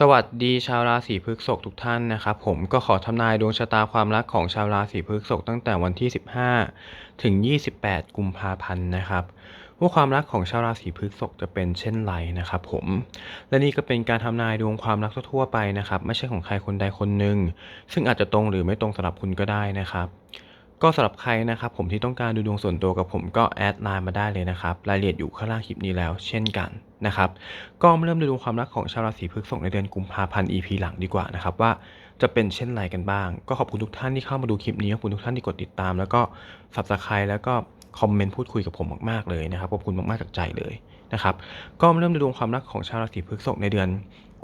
สวัสดีชาวราศีพฤษภทุกท่านนะครับผมก็ขอทำนายดวงชะตาความรักของชาวราศีพฤษภตั้งแต่วันที่ 15 ถึง 28 กุมภาพันธ์นะครับว่าความรักของชาวราศีพฤษภจะเป็นเช่นไรนะครับผมและนี่ก็เป็นการทำนายดวงความรักทั่วไปนะครับ ไม่ใช่ของใครคนใดคนหนึ่งซึ่งอาจจะตรงหรือไม่ตรงสำหรับคุณก็ได้นะครับ ก็สำหรับใครนะครับผมที่ต้องการดูดวงส่วนตัวกับผมก็แอดไลน์มาได้เลยนะครับรายละเอียดอยู่ข้างล่างคลิปนี้แล้ว เช่นกันนะครับก็มาเริ่มดูดวงความรักของชาวราศีพฤษภในเดือนกุมภาพันธ์ EP หลังดีกว่านะครับว่าจะเป็นเช่นไรกันบ้าง ก็ขอบคุณทุกท่านที่เข้ามาดูคลิปนี้ขอบคุณทุกท่านที่กดติดตาม แล้วก็ subscribe แล้วก็คอมเมนต์พูดคุยกับผมมากๆเลยนะครับขอบคุณมากๆจากใจเลย นะครับก็มาเริ่มดูดวงความรักของชาวราศีพฤษภในเดือน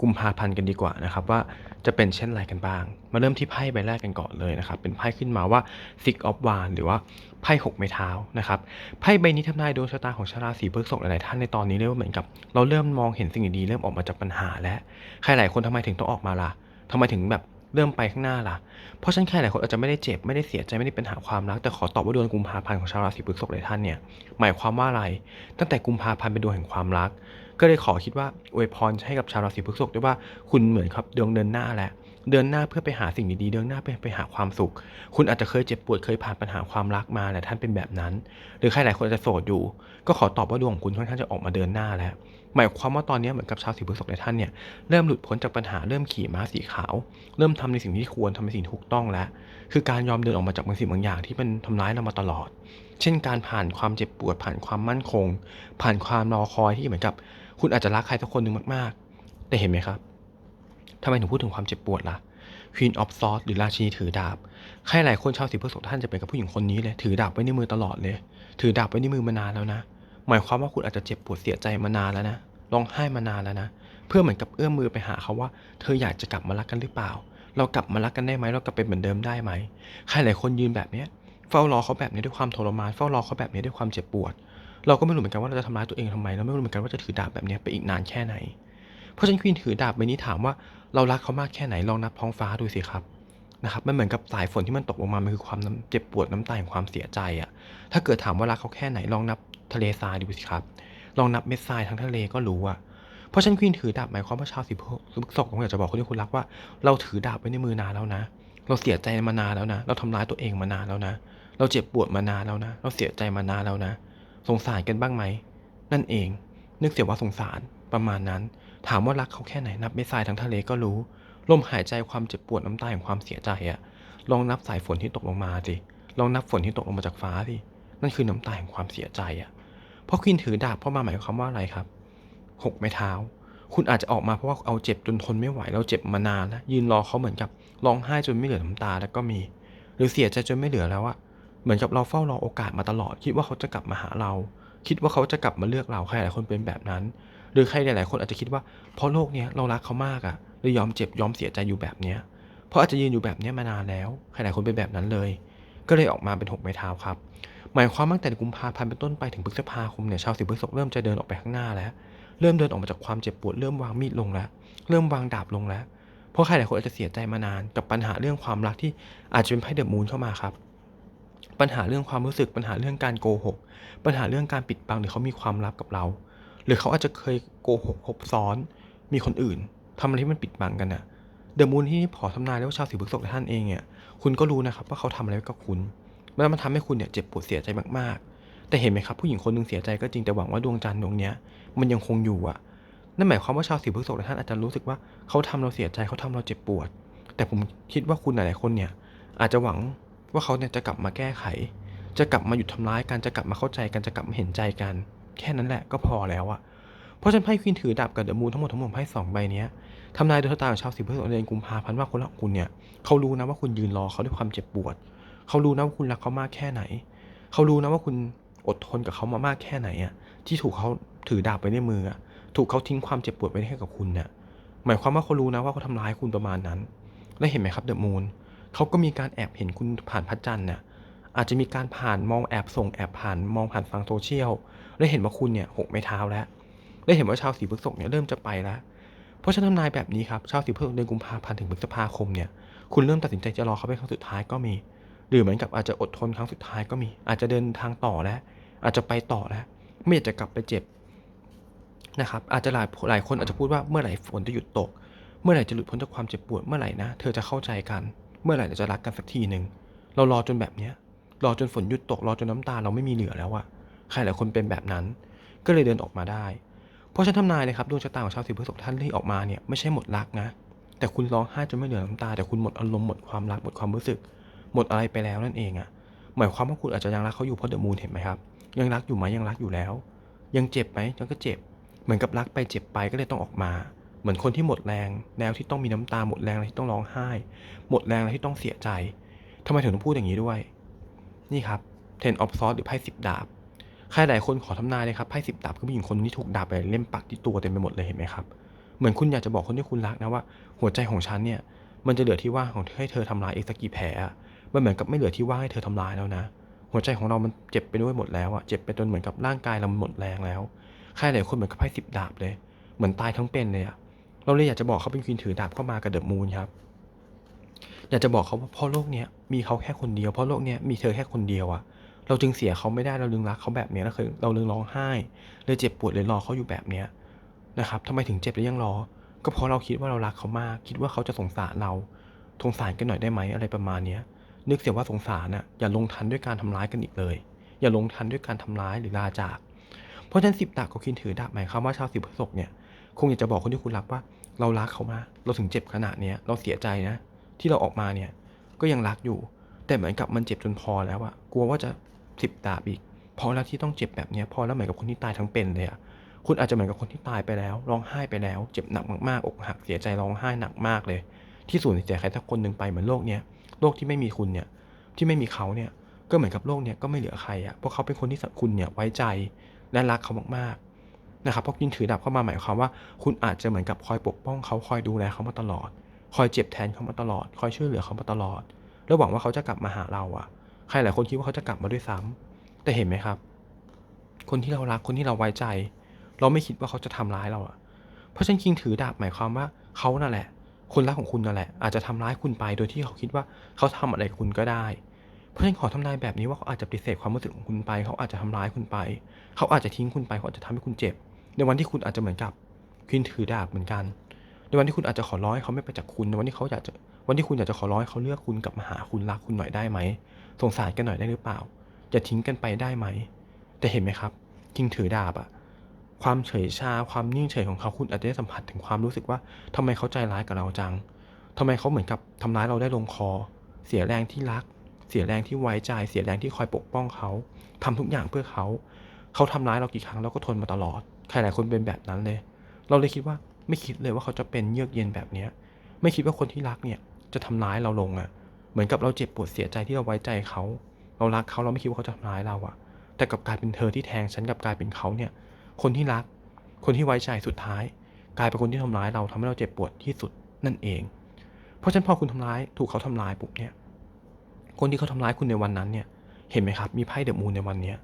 กุมภาพันธ์กันดีกว่านะครับว่าจะเป็นเช่นไรกันบ้าง มาเริ่มที่ไพ่ใบแรกกันก่อนเลยนะครับ เป็นไพ่ขึ้นมาว่า Six of Wands หรือว่าไพ่หกไม้เท้านะครับไพ่ใบนี้ทำนายดวงชะตาของชาวราศีพฤษภหลายๆท่านในตอนนี้เรียกว่าเหมือนกับ เราเริ่มมองเห็นสิ่งดีๆเริ่มออกมาจากปัญหาแล้วใครหลายคนทำไมถึงต้องออกมาล่ะทำไมถึงแบบ เริ่มไปข้างหน้าล่ะ เพราะฉะนันใครหลายคนอาจจะไม่ได้เจ็บไม่ได้เสียใจไม่ได้เป็นปัญหาความรัก แต่ขอตอบว่าเดือนกุมภาพันธ์ของชาวราศีพฤษภหลายท่านเนี่ยหมายความว่าอะไร ตั้งแต่กุมภาพันธ์เป็นดวงแห่งความรัก ก็เลยขอคิดว่าอวยพรให้กับชาวราศีพฤษภด้วยว่าคุณเหมือนครับดวงเดินหน้าแหล้วเดินหน้าเพื่อไปหาสิ่งดีๆ เดินหน้าไปไปหาความสุข คุณอาจจะเคยเจ็บปวดเคยผ่านปัญหาความรักมาแต่ท่านเป็นแบบนั้น หรือใครหลายคนอาจจะโสดอยู่ ก็ขอตอบว่าดวงของคุณค่อนข้างจะออกมาเดินหน้าแล้ว หมายความว่าตอนนี้เหมือนกับชาวสีพฤษภในท่านเนี่ยเริ่มหลุดพ้นจากปัญหาเริ่มขี่ม้าสีขาว เริ่มทำในสิ่งที่ควรทำในสิ่งถูกต้องแล้ว คือการยอมเดินออกมาจากบางสิ่งบางอย่างที่มันทำร้ายเรามาตลอด เช่นการผ่านความเจ็บปวดผ่านความมั่นคง ผ่านความรอคอยที่เหมือนกับ คุณอาจจะรักใครสักคนหนึ่งมากๆ แต่เห็นไหมครับทำไมถึงพูดถึงความเจ็บปวดล่ะ Queen of Swords หรือราชินีถือดาบ ใครหลายคนชาวสีพฤษภท่านจะเป็นกับผู้หญิงคนนี้เลย ถือดาบไว้ในมือตลอดเลย ถือดาบไว้ในมือมานานแล้วนะ หมายความว่าคุณอาจจะเจ็บปวดเสียใจมานานแล้วนะร้องไห้มานานแล้วนะ เพื่อเหมือนกับเอื้อมมือไปหาเขาว่า เธออยากจะกลับมารักกันหรือเปล่า เรากลับมารักกันได้ไหมเรากลับเป็นเหมือนเดิมได้ไหมใครหลายคนยืนแบบเนี้ยเฝ้ารอเขาแบบนี้ด้วยความทรมานเฝ้ารอเขาแบบนี้ด้วยความเจ็บปวด เราก็ไม่รู้เหมือนกันว่าเราจะทำร้ายตัวเองทำไมเราไม่รู้เหมือนกันว่าจะถือดาบแบบนี้ไปอีกนานแค่ไหน เพราะฉะนั้นควีนถือดาบใบนี้ถามว่าเรารักเขามากแค่ไหนลองนับท้องฟ้าดูสิครับนะครับมันเหมือนกับสายฝนที่มันตกลงมา มันคือความน้ำเจ็บปวดน้ำตาแห่งความเสียใจอะถ้าเกิดถามว่ารักเขาแค่ไหนลองนับ ทะเลทรายดูสิครับ ลองนับเม็ดทรายทั้งทะเลก็รู้อะเพราะฉันควีนถือดาบหมายความว่าชาวสีพฤษภผมอยากจะบอกคนที่คุณรักว่า เราถือดาบไว้ในมือนานแล้วนะ เราเสียใจมานานแล้วนะ เราทำร้ายตัวเองมานานแล้วนะ เราเจ็บปวดมานานแล้วนะ เราเสียใจมานานแล้วนะ สงสารกันบ้างไหม นั่นเอง นึกเสียว่าสงสารประมาณนั้น ถามว่ารักเขาแค่ไหนนับเม็ดทรายทั้งทะเลก็รู้ ลมหายใจความเจ็บปวดน้ำตาแห่งความเสียใจอะลองนับสายฝนที่ตกลงมาสิ ลองนับฝนที่ตกลงมาจากฟ้าสิ นั่นคือน้ำตาแห่งความเสียใจอะ เพราะควีนถือดาบเพรามาหมายความว่าอะไรครับหกไม้เท้า คุณอาจจะออกมาเพราะว่าเอาเจ็บจนทนไม่ไหวเราเจ็บมานานแล้วยืนรอเขาเหมือนกับร้องไห้จนไม่เหลือน้ำตาแล้วก็มี หรือเสียใจจนไม่เหลือแล้วอะเหมือนกับเราเฝ้ารอโอกาสมาตลอด คิดว่าเขาจะกลับมาหาเรา คิดว่าเขาจะกลับมาเลือกเราใครหลายคนเป็นแบบนั้น หรือใครหลายๆคนอาจจะคิดว่าเพราะโลกเนี้ยเรารักเขามากอะเลยยอมเจ็บยอมเสียใจอยู่แบบเนี้ยเพราะอาจจะยืนอยู่แบบเนี้ยมานานแล้วใครหลายคนเป็นแบบนั้นเลย ก็เลยออกมาเป็นหกไม้เท้าครับ หมายความว่าตั้งแต่กุมภาพันธ์เป็นต้นไปถึงพฤษภาคมเนี่ยชาวสิบพฤษภเริ่มจะเดินออกไปข้างหน้าแล้ว เริ่มเดินออกมาจากความเจ็บปวดเริ่มวางมีดลงแล้ว เริ่มวางดาบลงแล้ว เพราะใครหลายคนอาจจะเสียใจมานานกับปัญหาเรื่องความรักที่อาจจะเป็นไพ่เดอะมูนเข้ามาครับ ปัญหาเรื่องความรู้สึกปัญหาเรื่องการโกหก ปัญหาเรื่องการปิดบังหรือเขามีความลับกับเรา หรือเขาอาจจะเคยโกหกคบซ้อนมีคนอื่นทำอะไรที่มันปิดบังกันน่ะเดอะมูนที่ผอทำนายแล้ว่าชาวสีพฤษภท่านเองเนี่ยคุณก็รู้นะครับว่าเขาทำอะไรกับคุณ แล้วมันทำให้คุณเนี่ยเจ็บปวดเสียใจมากๆ แต่เห็นไหมครับผู้หญิงคนหนึงเสียใจก็จริงแต่หวังว่าดวงจันทร์ดวงเนี้ยมันยังคงอยู่อะนั่นหมายความว่าชาวสีพฤษภท่านอาจจะรู้สึกว่าเขาทำเราเสียใจเขาทำเราเจ็บปวด แต่ผมคิดว่าคุณหลายๆคนเนี่ยอาจจะหวังว่าเขาเนี่ยจะกลับมาแก้ไข จะกลับมาหยุดทำร้ายกันจะกลับมาเข้าใจกันจะกลับมาเห็นใจกัน แค่นั้นแหละก็พอแล้วอะเพราะฉะนันไพ่ควีนถือดาบกับเดอะมูนทั้งหมดทั้งหมดไพ่สองใบเนี้ยทำนายดวงชะตาของชาวสิงห์พฤษภเดือนกุมภาพันธ์ว่าคนรักคุณเนี่ยเขารู้นะว่าคุณยืนรอเขาด้วยความเจ็บปวด เขารู้นะว่าคุณรักเขามากแค่ไหน เขารู้นะว่าคุณอดทนกับเขามามากแค่ไหนอะที่ถูกเขาถือดาบไว้ในมืออะถูกเขาทิ้งความเจ็บปวดไว้ให้กับคุณเนี่ยหมายความว่าเขารู้นะว่าเขาทำร้ายคุณประมาณนั้น และเห็นไหมครับเดอะมูนเขาก็มีการแอบเห็นคุณผ่านพระจันทร์เนี่ยอาจจะมีการผ่านมองแอบส่งแอบผ่านมองผ่านฟังโซเชียลและเห็นว่าคุณเนี่ยหกไม้เท้าแล้วและเห็นว่าชาวสีพฤษภเนี่ยเริ่มจะไปแล้ว เพราะฉะนั้นทำนายแบบนี้ครับชาวสีพฤษภเดือนกุมภาพันธ์ถึงพฤษภาคมเนี่ยคุณเริ่มตัดสินใจจะรอเขาเป็นครั้งสุดท้ายก็มี หรือเหมือนกับอาจจะอดทนครั้งสุดท้ายก็มี อาจจะเดินทางต่อแล้ว อาจจะไปต่อแล้ว ไม่อยากจะกลับไปเจ็บนะครับ อาจจะหลายหลายคนอาจจะพูดว่าเมื่อไหร่ฝนจะหยุดตก เมื่อไหร่จะหลุดพ้นจากความเจ็บปวด เมื่อไหร่นะ เธอจะเข้าใจกัน เมื่อไหร่เราจะรักกันสักทีหนึ่ง เรารอจนแบบเนี้ย รอจนฝนหยุดตก รอจนน้ำตาเราไม่มีเหลือแล้วอะใครหลายคนเป็นแบบนั้น ก็เลยเดินออกมาได้ เพราะฉันทำนายเลยครับดวงชะตาของชาวสิบพฤษภท่านที่ออกมาเนี่ยไม่ใช่หมดรักนะ แต่คุณร้องไห้จนไม่เหลือน้ำตา แต่คุณหมดอารมณ์หมดความรักหมดความรู้สึก หมดอะไรไปแล้วนั่นเองอะหมายความว่าคุณอาจจะยังรักเขาอยู่เพราะเดอะมูนเห็นไหมครับ ยังรักอยู่ไหมยังรักอยู่แล้ว ยังเจ็บไหมยังก็เจ็บ เหมือนกับรักไปเจ็บไปก็เลยต้องออกมา เหมือนคนที่หมดแรงแล้วที่ต้องมีน้ำตาหมดแรงแล้วที่ต้องร้องไห้ หมดแรงแล้วที่ต้องเสียใจทำไมถึงต้องพูดอย่างนี้ด้วย นี่ครับ Ten of Swords หรือไพ่สิบดาบใครหลายคนขอทำนายเลยครับไพ่สิบดาบคือผู้หญิงคนนี้ถูกดาบไปเล่มปักที่ตัวเต็มไปหมดเลยเห็นไหมครับเหมือนคุณอยากจะบอกคนที่คุณรักนะว่า หัวใจของฉันเนี่ยมันจะเหลือที่ว่างของให้เธอทำลายอีกสักกี่แผล มันเหมือนกับไม่เหลือที่ว่างให้เธอทำลายแล้วนะ หัวใจของเรามันเจ็บไปด้วยหมดแล้วอะเจ็บไปจนเหมือนกับร่างกายเราหมดแรงแล้วใครหลายคนเหมือนกับไพ่สิบดาบเลย เหมือนตายทั้งเป็นเลยอะเราเลยอยากจะบอกเขาเป็นควีนถือดาบเข้ามากับเดอะมูนครับ อยากจะบอกเขาว่าพราะโลกเนี้ยมีเขาแค่คนเดียวพราะโลกเนี้ยมีเธอแค่คนเดียวอะเราจึงเสียเขาไม่ได้เราลึงรักเขาแบบนี้แล้วเคยเราลึงร้องไห้ เลยเจ็บปวดเลยรอเขาอยู่แบบเนี้ยนะครับทำไมถึงเจ็บแล้วยังรอ ก็เพราะเราคิดว่าเรารักเขามาก คิดว่าเขาจะสงสารเราสงสารกันหน่อยได้ไหมอะไรประมาณเนี้ย นึกเสียว่าสงสารน่ะอย่าลงทันด้วยการทำร้ายกันอีกเลย อย่าลงทันด้วยการทำร้ายหรือลาจาก เพราะฉะนั้นสิบดาบกับคินถือดาบหมายความว่าชาวสิบพฤษภเนี่ยคงอยากจะบอกคนที่คุณรักว่า เรารักเขามา เราถึงเจ็บขนาดนี้เราเสียใจนะ ที่เราออกมาเนี่ยก็ยังรักอยู่ แต่เหมือนกับมันเจ็บจนพอแล้วอะกลัวว่าจะสิบดาบอีกพอแล้วที่ต้องเจ็บแบบนี้พอแล้วเหมือนกับคนที่ตายทั้งเป็นเลยอะคุณอาจจะเหมือนกับคนที่ตายไปแล้ว ร้องไห้ไปแล้ว เจ็บหนักมากๆอกหักเสียใจร้องไห้หนักมากเลย ที่สูญเสียใครสักคนหนึ่งไปเหมือนโลกเนี้ย โลกที่ไม่มีคุณเนี่ยที่ไม่มีเขาเนี่ยก็เหมือนกับโลกเนี่ยก็ไม่เหลือใครอะเพราะเขาเป็นคนที่คุณเนี่ยไว้ใจและรักเขามากๆนะครับเพราะยินถือดาบเข้ามาหมายความว่า คุณอาจจะเหมือนกับคอยปกป้องเขาคอยดูแลเขามาตลอด คอยเจ็บแทนเขามาตลอด คอยช่วยเหลือเขามาตลอด แล้วหวังว่าเขาจะกลับมาหาเราอะใครหลายคนคิดว่าเขาจะกลับมาด้วยซ้ำแต่เห็นไหมครับ คนที่เรารักคนที่เราไว้ใจ เราไม่คิดว่าเขาจะทำร้ายเราอะเพราะฉะนันคิงถือดาบหมายความว่าเขานั่นแหละ คนรักของคุณนั่นแหละ อาจจะทำร้ายคุณไปโดยที่เขาคิดว่าเขาทำอะไรกับคุณก็ได้ เพราะฉะนั้นขอทำนายแบบนี้ว่าเขาอาจจะปฏิเสธความรู้สึกของคุณไป เขาอาจจะทำร้ายคุณไป เขาอาจจะทิ้งคุณไปเขาอาจจะทำให้คุณเจ็บ ในวันที่คุณอาจจะเหมือนกับคินถือดาบเหมือนกัน ในวันที่คุณอาจจะขอร้องให้เขาไม่ไปจากคุณในวันที่เขาอยากจะวันที่คุณอยากจะขอร้องให้เขาเลือกคุณกลับมาหาคุณรักคุณหน่อยได้ไหมสงสารกันหน่อยได้หรือเปล่าอย่าทิ้งกันไปได้ไหมแต่เห็นไหมครับคิงถือดาบอะ ความเฉยชา ความนิ่งเฉยของเขาคุณอาจจะได้สัมผัสถึงความรู้สึกว่าทำไมเขาใจร้ายกับเราจังทำไมเขาเหมือนกับทำร้ายเราได้ลงคอ เสียแรงที่รัก เสียแรงที่ไว้ใจ เสียแรงที่คอยปกป้องเขาทำทุกอย่างเพื่อเขา เขาทำร้ายเรากี่ครั้งเราก็ทนมาตลอด ใครหลายคนเป็นแบบนั้นเลย เราเลยคิดว่าไม่คิดเลยว่าเขาจะเป็นเยือกเย็นแบบเนี้ย ไม่คิดว่าคนที่รักเนี่ยจะทำร้ายเราลงอะ่ะ เหมือนกับเราเจ็บปวดเสียใจที่เราไว้ใจเขา เรารักเขาเราไม่คิดว่าเขาจะทำร้ายเราอะ่ะ แต่กับกลายเป็นเธอที่แทงฉันกับกลายเป็นเขาเนี่ย คนที่รัก คนที่ไว้ใจสุดท้าย กลายเป็นคนที่ทำร้ายเราทำให้เราเจ็บปวดที่สุดนั่นเอง เพราะฉะนั้นพอคุณทำร้ายถูกเขาทำร้ายปุ๊บเนี่ย คนที่เขาทำร้ายคุณในวันนั้นเนี่ย เห็นไหมครับ มีไพ่เดอะมูนในวันเนี้ย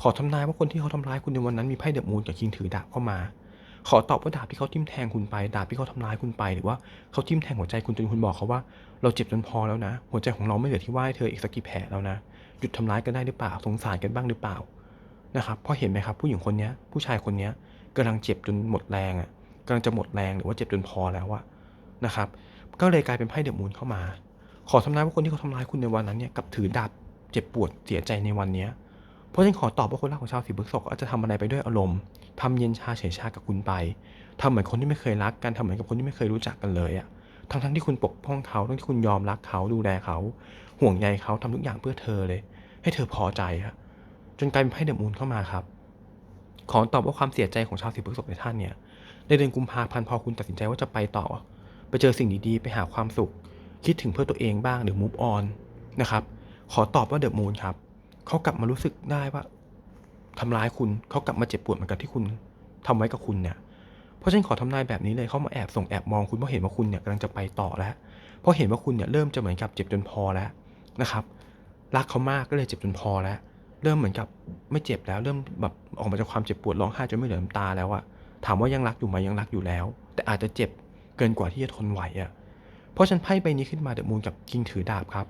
ขอทำนายว่าคนที่เขาทำร้ายคุณในวันนั้นมีไพ่เดอะมูนกับคิงถือดาบเข้ามา ขอตอบว่าดาบที่เขาทิ่มแทงคุณไปดาบที่เขาทำร้ายคุณไป หรือว่าเขาทิ่มแทงหัวใจคุณจนคุณบอกเขาว่า เราเจ็บจนพอแล้วนะ หัวใจของเราไม่เหลือที่ว่าให้เธออีกสักกี่แผลแล้วนะหยุดทำร้ายกันได้หรือเปล่าสงสารกันบ้างหรือเปล่า นะครับเพราะเห็นไหมครับผู้หญิงคนนี้ผู้ชายคนนี้ยกำลังเจ็บจนหมดแรงอะกำลังจะหมดแรงหรือว่าเจ็บจนพอแล้วอะนะครับ ก็เลยกลายเป็นไพ่เดอะมูนเข้ามา ขอทำนายว่าคนที่เขาทำร้ายคุณในวันนั้นเนี่ยกับถือดาบเจ็บปวดเสียใจในวันนี้เพราะฉะนั้นขอตอบว่าคนรักของชาวสีพฤษภอาจจะทำอะไรไปด้วยอารมณ์ทำเย็นชาเฉยชากับคุณไปทำเหมือนคนที่ไม่เคยรักกันทำเหมือนกับคนที่ไม่เคยรู้จักกันเลยอะทั้งทั้งที่คุณปกป้องเขาทั้งที่คุณยอมรักเขาดูแลเขา ห่วงใยเขาทำทุกอย่างเพื่อเธอเลย ให้เธอพอใจอะ จนกลายเป็นไพ่เดอะมูนเข้ามาครับ ขอตอบว่าความเสียใจของชาวสีพฤษภในท่านเนี่ยในเดือนกุมภาพันธ์พอคุณตัดสินใจว่าจะไปต่อ ไปเจอสิ่งดีๆ ไปหาความสุข คิดถึงเพื่อตัวเองบ้างหรือ move on นะครับ ขอตอบว่าเดอะมูนครับเขากลับมารู้สึกได้ว่าทำร้ายคุณเขากลับมาเจ็บปวดเหมือนกับที่คุณทำไว้กับคุณเนี่ยเพราะฉะนันขอทำนายแบบนี้เลยเขามาแอบส่งแอบมองคุณเพราะเห็นว่าคุณเนี่ยกำลังจะไปต่อแล้วเพราะเห็นว่าคุณเนี่ยเริ่มจะเหมือนกับเจ็บจนพอแล้วนะครับ รักเขามากก็เลยเจ็บจนพอแล้ว เริ่มเหมือนกับไม่เจ็บแล้ว เริ่มแบบออกมาจากความเจ็บปวดร้องไห้จนไม่เหลือน้ำตาแล้วอะถามว่ายังรักอยู่ไหมยังรักอยู่แล้ว แต่อาจจะเจ็บเกินกว่าที่จะทนไหวอะเพราะฉันไพ่ใบนี้ขึ้นมาเดอะมูนกับคิงถือดาบครับ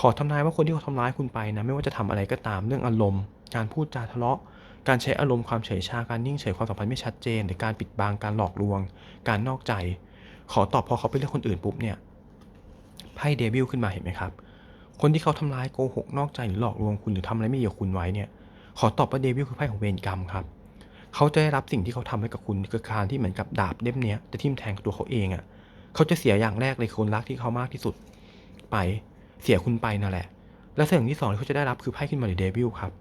ขอทำนายว่าคนที่เขาทำร้ายคุณไปนะ ไม่ว่าจะทำอะไรก็ตามเรื่องอารมณ์ การพูดจาทะเลาะ การใช้อารมณ์ความเฉยชาการนิ่งเฉยความสัมพันธ์ไม่ชัดเจน หรือการปิดบังการหลอกลวง การนอกใจ ขอตอบพอเขาไปเลือกคนอื่นปุ๊บเนี่ยไพ่เดวิลขึ้นมาเห็นไหมครับ คนที่เขาทำร้ายโกหกนอกใจหรือหลอกลวงคุณหรือทำอะไรไม่ดีกับคุณไว้เนี่ย ขอตอบว่าเดวิลคือไพ่ของเวรกรรมครับ เขาจะได้รับสิ่งที่เขาทำให้กับคุณคือการที่เหมือนกับดาบเล่มเนี้ยจะทิ่มแทงตัวเขาเองอะ่ะ เขาจะเสียอย่างแรกเลยคนรักที่เขามากที่สุด ไปเสียคุณไปนั่นแหละ และสิ่งที่สองที่เขาจะได้รับคือไพ่ขึ้นมาในเดวิลครับ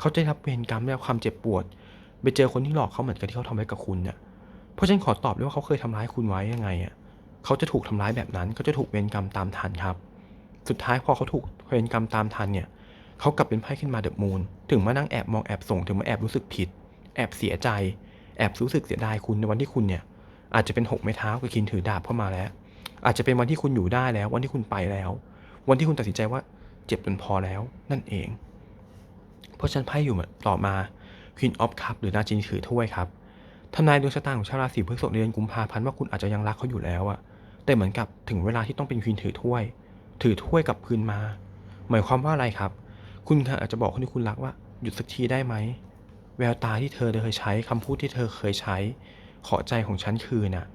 เขาจะได้รับเวรกรรมได้รับความเจ็บปวด ไปเจอคนที่หลอกเขาเหมือนกับที่เขาทำไว้กับคุณเนี่ยเพราะฉะนั้นขอตอบเลยว่าเขาเคยทำร้ายคุณไว้ยังไงอะเขาจะถูกทำร้ายแบบนั้นเขาจะถูกเวรกรรมตามทันครับ สุดท้ายพอเขาถูกเวรกรรมตามทันเนี่ยเขากลับเป็นไพ่ขึ้นมาเดอะมูนถึงมานั่งแอบมองแอบส่งถึงมาแอบรู้สึกผิด แอบเสียใจ แอบรู้สึกเสียดายคุณในวันที่คุณเนี่ย อาจจะเป็นหกไม้เท้ากับคินถือดาบเข้ามาแล้ว อาจจะเป็นวันที่คุณอยู่ได้แล้ว วันที่คุณไปแล้ว วันที่คุณตัดสินใจว่าเจ็บจนพอแล้วนั่นเอง เพราะฉันไพ่อยู่ต่อมา Queen of Cup หรือราชินถือถ้วยครับทนายดวงชะตาของชาวราศีพฤษภในเดือนกุมภาพันธ์ว่าคุณอาจจะยังรักเขาอยู่แล้วอะแต่เหมือนกับถึงเวลาที่ต้องเป็นควีนถือถ้วย ถือถ้วยกลับคืนมา หมายความว่าอะไรครับ คุณอาจจะบอกคนที่คุณรักว่า หยุดสักทีได้ไหม แววตาที่เธอเคยใช้คำพูดที่เธอเคยใช้ ขอใจของฉันคืนน่ะ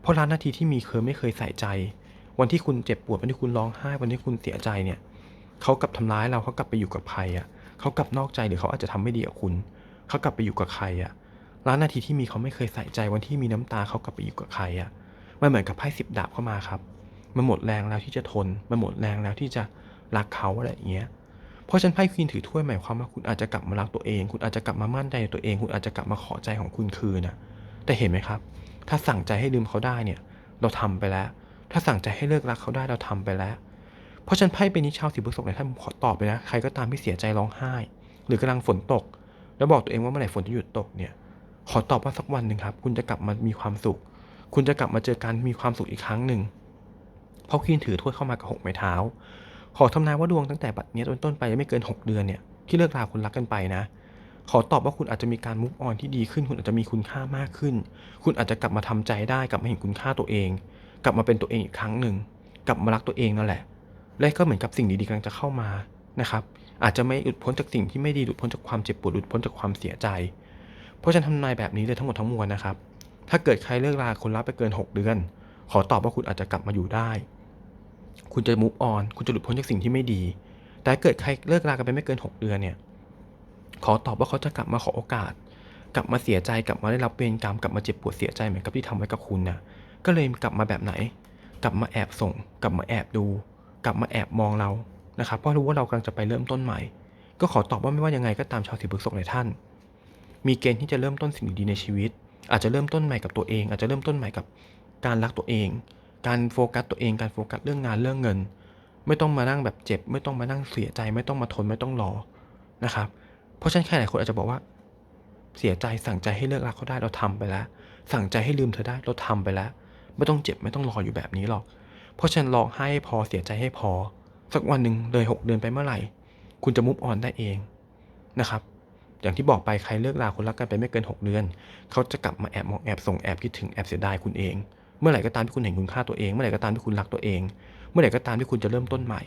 เพราะร้านนาทีที่มีเคยไม่เคยใส่ใจ วันที่คุณเจ็บปวดวันที่คุณร้องไห้วันที่คุณเสียใจเนี่ยเขากลับทำร้ายเราเขากลับไปอยู่กับใครอะเขากลับนอกใจหรือเขาอาจจะทำไม่ดีกับคุณเขากลับไปอยู่กับใครอะร้านนาทีที่มีเขาไม่เคยใส่ใจวันที่มีน้ำตาเขากลับไปอยู่กับใครอะมันเหมือนกับไพ่สิบดาบเข้ามาครับ มันหมดแรงแล้วที่จะทน มันหมดแรงแล้วที่จะรักเขาอะไรอย่างเงี้ย เพราะฉันไพ่ควีนถือถ้วยหมายความว่าคุณอาจจะกลับมารักตัวเอง คุณอาจจะกลับมามั่นใจในตัวเอง คุณอาจจะกลับมาขอใจของคุณคืนนะแต่เห็นไหมครับ ถ้าสั่งใจให้ลืมเขาได้เนี่ย เราทำไปแล้ว ถ้าสั่งใจให้เลิกรักเขาได้เราทำไปแล้ว เพราะฉันไพ่เป็นนิชาวสีพฤษภเนี่ยท่านขอตอบเลยนะ ใครก็ตามที่เสียใจร้องไห้ หรือกำลังฝนตก แล้วบอกตัวเองว่าเมื่อไหร่ฝนจะหยุดตกเนี่ย ขอตอบว่าสักวันหนึ่งครับ คุณจะกลับมามีความสุข คุณจะกลับมาเจอการมีความสุขอีกครั้งหนึ่ง พราะควีนถือถ้วยเข้ามากับหกไม้เท้า ขอทำนายว่าดวงตั้งแต่บัดนี้ต้นต้นไปไม่เกิน 6 เดือนเนี่ยที่เลิกราคนรักกันไปนะ ขอตอบว่าคุณอาจจะมีการมุกออนที่ดีขึ้น คุณอาจจะมีคุณค่ามากขึ้น คุณอาจจะกลับมาทำใจได้กลับมาเห็นคุณค่าตัวเอง กลับมาเป็นตัวเองอีกครั้งหนึ่งกลับมารักตัวเองนั่นแหละ และก็เหมือนกับสิ่งดีๆกำลังจะเข้ามานะครับอาจจะไม่หลุดพ้นจากสิ่งที่ไม่ดีหลุดพ้นจากความเจ็บปวดหลุดพ้นจากความเสียใจ เพราะฉะนันทำนายแบบนี้เลยทั้งหมดทั้งมวลนะครับ ถ้าเกิดใครเลิกราคนรักไปเกิน 6 เดือน ขอตอบว่าคุณอาจจะกลับมาอยู่ได้ คุณจะมุกออน คุณจะหลุดพ้นจากสิ่งที่ไม่ดี แต่เกิดใครเลิกรากันไปไม่เกิน 6 เดือนเนี่ย ขอตอบว่าเขาจะกลับมาขอโอกาส กลับมาเสียใจ กลับมาได้รับเวรกรรม กลับมาเจ็บปวดเสียใจเหมือนกับที่ทำไว้กับคุณนะก็เลยกลับมาแบบไหน กลับมาแอบส่ง กลับมาแอบดู กลับมาแอบมองเรา นะครับเพราะรู้ว่าเรากำลังจะไปเริ่มต้นใหม่ ก็ขอตอบว่าไม่ว่ายังไงก็ตามชาวสีพฤษภในท่าน มีเกณฑ์ที่จะเริ่มต้นสิ่งดีในชีวิต อาจจะเริ่มต้นใหม่กับตัวเอง อาจจะเริ่มต้นใหม่กับการรักตัวเอง การโฟกัสตัวเองการโฟกัสเรื่องงานเรื่องเงิน ไม่ต้องมานั่งแบบเจ็บ ไม่ต้องมานั่งเสียใจ ไม่ต้องมาทนไม่ต้องรอนะครับ เพราะฉะนั้นใครหลายคนอาจจะบอกว่า เสียใจสั่งใจให้เลิกรักเขาได้เราทำไปแล้ว สั่งใจให้ลืมเธอได้เราทำไปแล้ว ไม่ต้องเจ็บไม่ต้องรออยู่แบบนี้หรอก เพราะฉะนันร้องไห้ให้พอเสียใจให้พอ สักวันหนึ่งเลยหกเดือนไปเมื่อไหร่ คุณจะมุฟออนได้เองนะครับอย่างที่บอกไปใครเลิกลาคนรักกันไปไม่เกิน 6 เดือน เขาจะกลับมาแอบมองแอบส่งแอบคิดถึงแอบเสียดายคุณเอง เมื่อไหร่ก็ตามที่คุณเห็นคุณค่าตัวเอง เมื่อไหร่ก็ตามที่คุณรักตัวเอง เมื่อไหร่ก็ตามที่คุณจะเริ่มต้นใหม่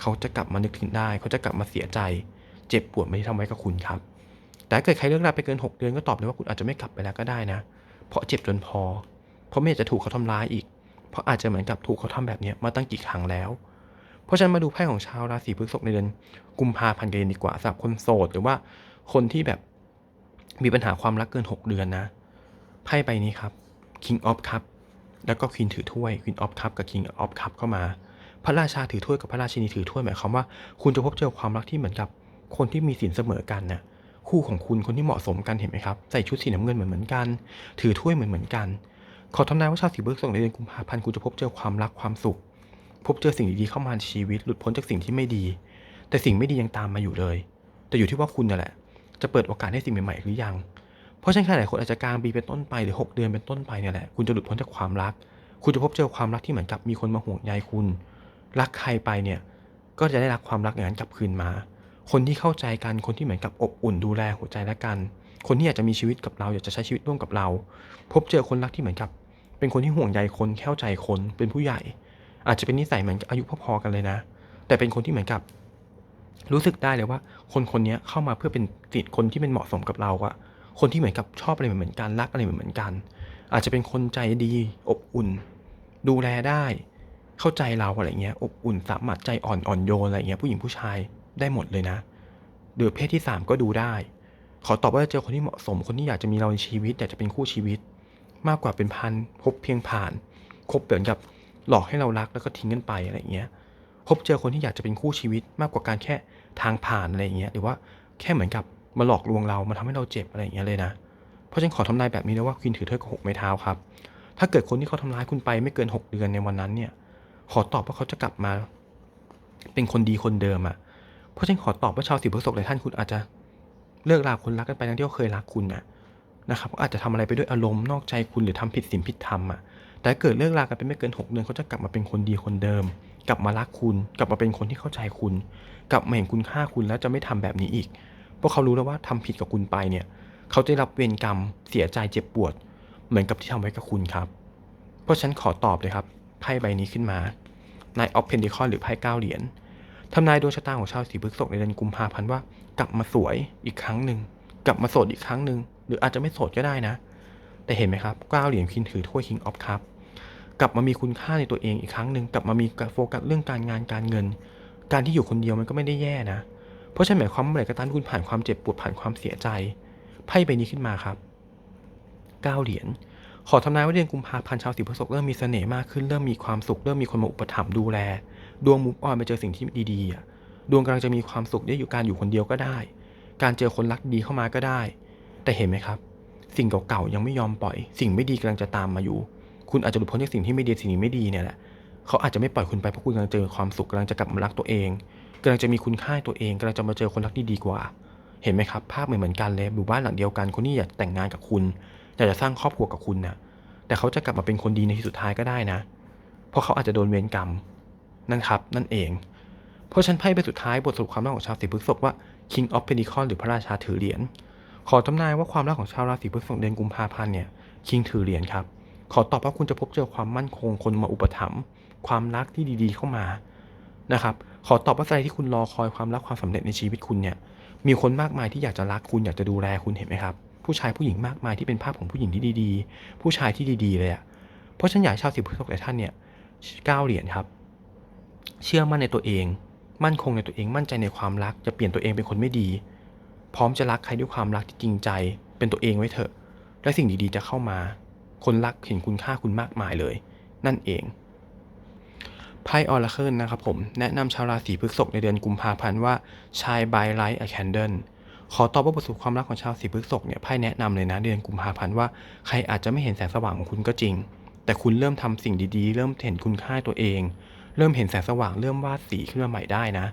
เขาจะกลับมานึกถึงได้ เขาจะกลับมาเสียใจ เจ็บปวดไม่ที่ทำไว้กับคุณครับ แต่เกิดใครเลิกลาไปเกิน 6 เดือนก็ตอบเลยว่าคุณอาจจะไม่กลับไปแล้วก็ได้นะ เพราะเจ็บจนพอ เพราะไม่อยากจะถูกเขาทำร้ายอีก เพราะอาจจะเหมือนกับถูกเขาทำแบบนี้มาตั้งกี่ครั้งแล้ว เพราะฉะนั้นมาดูไพ่ของชาวราศีพฤษภในเดือนกุมภาพันธ์กันดีกว่าสำหรับคนโสดหรือว่าคนที่แบบมีปัญหาความรักเกิน 6 เดือนนะไพ่ใบนี้ครับ King of Cup แล้วก็ Queen ถือถ้วย Queen of Cup กับ King of Cup เข้ามา พระราชาถือถ้วยกับพระราชินีถือถ้วยหมายความว่า คุณจะพบเจอความรักที่เหมือนกับคนที่มีสินเสมอกันนะ่ะคู่ของคุณคนที่เหมาะสมกันเห็นไหมครับ ใส่ชุดสีน้ำเงินเหมือนเหมือนกัน ถือถ้วยเหมือนเหมือนกัน ขอทำนายว่าชาวสีพฤษภในเดือนกุมภาพันธ์คุณจะพบเจอความรักความสุข พบเจอสิ่งดีๆเข้ามาในชีวิต หลุดพ้นจากสิ่งที่ไม่ดี แต่สิ่งไม่ดียังตามมาอยู่เลย แต่อยู่ที่ว่าคุณนั่นแหละ จะเปิดโอกาสให้สิ่งใหม่ๆหรือยัง เพราะฉะนั้นใครหลายคนอาจจะกลางปีเป็นต้นไปหรือ 6 เดือนเป็นต้นไปเนี่ยแหละคุณจะหลุดพ้นจากความรัก คุณจะพบเจอความรักที่เหมือนกับมีคนมาห่วงใยคุณ รักใครไปเนี่ย ก็จะได้รับความรักอย่างนั้นกลับคืนมา คนที่เข้าใจกันคนที่เหมือนกับอบอุ่นดูแลหัวใจและกัน คนที่อยากจะมีชีวิตกับเราอยากจะใช้ชีวิตร่วมกับเรา พบเจอคนรักที่เหมือนกับ เป็นคนที่ห่วงใยคนเข้าใจคนเป็นผู้ใหญ่ อาจจะเป็นนิสัยเหมือนอายุพอๆกันเลยนะ แต่เป็นคนที่เหมือนกับรู้สึกได้เลยว่า คนคนนี้เข้ามาเพื่อเป็นสิทธิ์คนที่เป็นเหมาะสมกับเราอะ คนที่เหมือนกับชอบอะไรเหมือนกันรักอะไรเหมือนกัน อาจจะเป็นคนใจดีอบอุ่น ดูแลได้ เข้าใจเราอะไรเงี้ยอบอุ่นสามารถใจอ่อนอ่อนโยนอะไรเงี้ยผู้หญิงผู้ชายได้หมดเลยนะหรือเพศที่สามก็ดูได้ ขอตอบว่าจะเจอคนที่เหมาะสมคนที่อยากจะมีเราในชีวิตอยากจะเป็นคู่ชีวิต มากกว่าเป็นพันพบเพียงผ่านคบเหมือนกับหลอกให้เรารักแล้วก็ทิ้งกันไปอะไรเงี้ยพบเจอคนที่อยากจะเป็นคู่ชีวิตมากกว่าการแค่ทางผ่านอะไรเงี้ยหรือว่าแค่เหมือนกับ มาหลอกลวงเรามาทำให้เราเจ็บอะไรอย่างเงี้ยเลยนะ เพราะฉันขอทำนายแบบนี้เลยว่าควีนถือถ้วยกับหกไม้เท้าครับ ถ้าเกิดคนที่เขาทำร้ายคุณไปไม่เกิน 6 เดือนในวันนั้นเนี่ย ขอตอบว่าเขาจะกลับมา เป็นคนดีคนเดิมอะ่ะ เพราะฉันขอตอบว่าชาวสีพฤษภหลายท่านคุณอาจจะเลิกราคนรักกันไปทั้งที่เขาเคยรักคุณน่ะนะครับเขาอาจจะทำอะไรไปด้วยอารมณ์นอกใจคุณหรือทำผิดศีลผิดธรรมอะ แต่เกิดเลิกรากันไปไม่เกิน 6 เดือนเขาจะกลับมาเป็นคนดีคนเดิม กลับมารักคุณ กลับมาเป็นคนที่เข้าใจคุณ กลับมาเห็นคุณค่าคุณแล้วจะไม่ทำแบบนี้อีก พราะเขารู้แล้วว่าทำผิดกับคุณไปเนี่ย เขาจะรับเวรกรรมเสียใจเจ็บปวด เหมือนกับที่ทำไว้กับคุณครับ เพราะฉันขอตอบเลยครับไพ่ใบนี้ขึ้นมานายออฟเพนดิคอนหรือไพ่เก้าเหรียญทำนายดวงชะตาของชาวสีพฤษภในเดือนกุมภาพันธ์ว่ากลับมาสวยอีกครั้งหนึ่งกลับมาโสดอีกครั้งหนึ่งหรืออาจจะไม่โสดก็ได้นะ แต่เห็นไหมครับเก้าเหรียญคินถือถ้วยคิงออฟคัพกลับมามีคุณค่าในตัวเองอีกครั้งหนึ่งกลับมามีโฟกัสเรื่องการงานการเงิน การที่อยู่คนเดียวมันก็ไม่ได้แย่นะ เพราะฉะนั้นหมายความว่าเมื่อไหร่ก็ตามที่คุณผ่านความเจ็บปวดผ่านความเสียใจไพ่ใบนี้ขึ้นมาครับเก้าเหรียญขอทำนายว่าเดือนกุมภาพันธ์ชาวสีพฤษภเริ่มมีเสน่ห์มากขึ้นเริ่มมีความสุขเริ่มมีคนมาอุปถัมภ์ดูแล ดวงมุกออนไปเจอสิ่งที่ดีๆดวงกำลังจะมีความสุขได้อยู่การอยู่คนเดียวก็ได้ การเจอคนรักดีเข้ามาก็ได้ แต่เห็นไหมครับ สิ่งเก่าๆยังไม่ยอมปล่อย สิ่งไม่ดีกำลังจะตามมาอยู่ คุณอาจจะหลุดพ้นจากสิ่งที่ไม่ดีสิ่งนี้ไม่ดีเนี่ยแหละเขาอาจจะไม่ปล่อยคุณไปเพราะคุณกำลังเจอความสุขกำลังจะกลับมารักตัวเอง กำลังจะมีคุณค่าตัวเองกำลังจะมาเจอคนรักที่ดีกว่า เห็นไหมครับ ภาพเหมือนเหมือนกันเลยอยู่บ้านหลังเดียวกันคนนี้อยากแต่งงานกับคุณอยากจะสร้างครอบครัวกับคุณนะแต่เขาจะกลับมาเป็นคนดีในที่สุดท้ายก็ได้นะ เพราะเขาอาจจะโดนเวรกรรมนั่นครับนั่นเอง เพราะฉันไพ่ใบสุดท้ายบทสรุปความรักของชาวสีพฤษภว่า King of Pentacles หรือพระราชาถือเหรียญขอทำนายว่าความรักของชาวราศีพฤษภเดือนกุมภาพันธ์เนี่ย King ถือเหรียญครับ ขอตอบว่าคุณจะพบเจอความมั่นคงคนมาอุปถัมภ์ความรักที่ดีๆเข้ามานะครับ ขอตอบว่าอะไรที่คุณรอคอยความรักความสำเร็จในชีวิตคุณเนี่ย มีคนมากมายที่อยากจะรักคุณอยากจะดูแลคุณเห็นไหมครับ ผู้ชายผู้หญิงมากมายที่เป็นภาพของผู้หญิงที่ดีๆ ผู้ชายที่ดีๆ เลยอะ่ะ เพราะฉันอยากชาวสิบพฤษภหลายท่านเนี่ยก้าวเหรียญครับ เชื่อมั่นในตัวเอง มั่นคงในตัวเอง มั่นใจในความรัก จะเปลี่ยนตัวเองเป็นคนไม่ดี พร้อมจะรักใครด้วยความรักที่จริงใจ เป็นตัวเองไว้เถอะ และสิ่งดีๆ จะเข้ามา คนรักเห็นคุณค่าคุณมากมายเลย นั่นเอง ไพ่ออร์เคิลนะครับผมแนะนำชาวราศีพฤษภในเดือนกุมภาพันธ์ว่าชายบายไลท์อะแคนเดิลขอตอบว่าบทสรุปความรักของชาวสีพฤษภเนี่ยไพ่แนะนำเลยนะเดือนกุมภาพันธ์ว่าใครอาจจะไม่เห็นแสงสว่างของคุณก็จริง แต่คุณเริ่มทำสิ่งดีๆ เริ่มเห็นคุณค่าตัวเอง เริ่มเห็นแสงสว่างเริ่มวาดสีขึ้นมาใหม่ได้นะ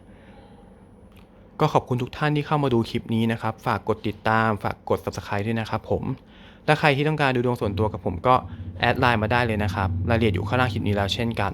ก็ขอบคุณทุกท่านที่เข้ามาดูคลิปนี้นะครับ ฝากกดติดตาม ฝากกด subscribe ด้วยนะครับผมและใครที่ต้องการดูดวงส่วนตัวกับผมก็แอดไลน์มาได้เลยนะครับรายละเอียดอยู่ข้างล่างคลิปนี้แล้วเช่นกัน